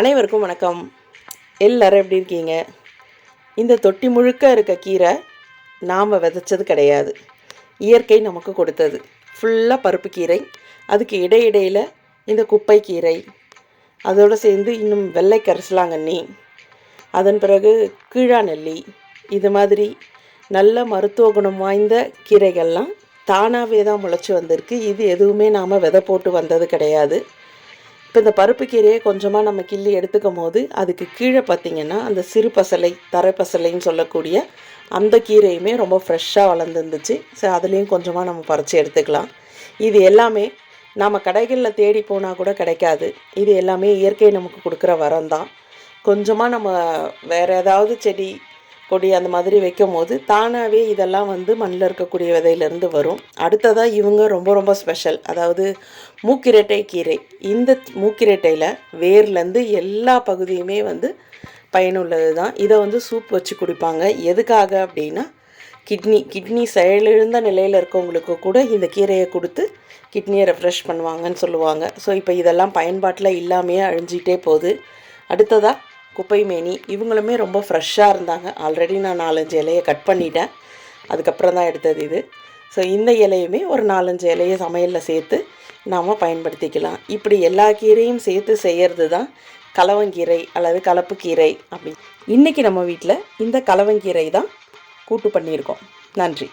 அனைவருக்கும் வணக்கம். எல்லாரும் எப்படி இருக்கீங்க? இந்த தொட்டி முழுக்க இருக்க கீரை நாம் விதைச்சது கிடையாது. இயற்கை நமக்கு கொடுத்தது. ஃபுல்லாக பருப்பு கீரை அதுக்கு இடையிடையில் இந்த குப்பை கீரை அதோடு சேர்ந்து இன்னும் வெள்ளை கரிசலாங்கண்ணி அதன் பிறகு கீழாநெல்லி இது மாதிரி நல்ல மருத்துவ குணம் வாய்ந்த கீரைகள்லாம் தானாகவே தான் முளைச்சி வந்திருக்கு. இது எதுவுமே நாம் விதை போட்டு வந்தது கிடையாது. இப்போ இந்த பருப்பு கீரையை கொஞ்சமாக நம்ம கிள்ளி எடுத்துக்கும் போது அதுக்கு கீழே பார்த்திங்கன்னா அந்த சிறு பசலை தரை பசலைன்னு சொல்லக்கூடிய அந்த கீரையுமே ரொம்ப ஃப்ரெஷ்ஷாக வளர்ந்துருந்துச்சு. ஸோ அதுலேயும் கொஞ்சமாக நம்ம பறித்து எடுத்துக்கலாம். இது எல்லாமே நாம் கடைகளில் தேடி போனால் கூட கிடைக்காது. இது எல்லாமே இயற்கை நமக்கு கொடுக்குற வரம் தான். கொஞ்சமாக நம்ம வேறு ஏதாவது செடி கொடி அந்த மாதிரி வைக்கும் போது தானாகவே இதெல்லாம் வந்து மண்ணில் இருக்கக்கூடிய விதையிலேருந்து வரும். அடுத்ததாக இவங்க ரொம்ப ரொம்ப ஸ்பெஷல் அதாவது மூக்கிரட்டை கீரை. இந்த மூக்கிரட்டையில் வேர்லேருந்து எல்லா பகுதியுமே வந்து பயனுள்ளது தான் இதை வந்து சூப் வச்சு குடிப்பாங்க. எதுக்காக அப்படின்னா கிட்னி கிட்னி செயலிழந்த நிலையில் இருக்கவங்களுக்கு கூட இந்த கீரையை கொடுத்து கிட்னியை ரெஃப்ரெஷ் பண்ணுவாங்கன்னு சொல்லுவாங்க. ஸோ இப்போ இதெல்லாம் பயன்பாட்டில் இல்லாமையே அழிஞ்சிட்டே போகுது. அடுத்ததாக குப்பைமேனி இவங்களுமே ரொம்ப ஃப்ரெஷ்ஷாக இருந்தாங்க. ஆல்ரெடி நான் நாலஞ்சு இலையை கட் பண்ணிட்டேன். அதுக்கப்புறம் தான் எடுத்தது இது. ஸோ இந்த இலையுமே ஒரு நாலஞ்சு இலையை சமையலில் சேர்த்து நாம் பயன்படுத்திக்கலாம். இப்படி எல்லா கீரையும் சேர்த்து செய்கிறது தான் கலவங்கீரை அல்லது கலப்பு கீரை அப்படி. இன்றைக்கி நம்ம வீட்டில் இந்த கலவங்கீரை தான் கூட்டு பண்ணியிருக்கோம். நன்றி.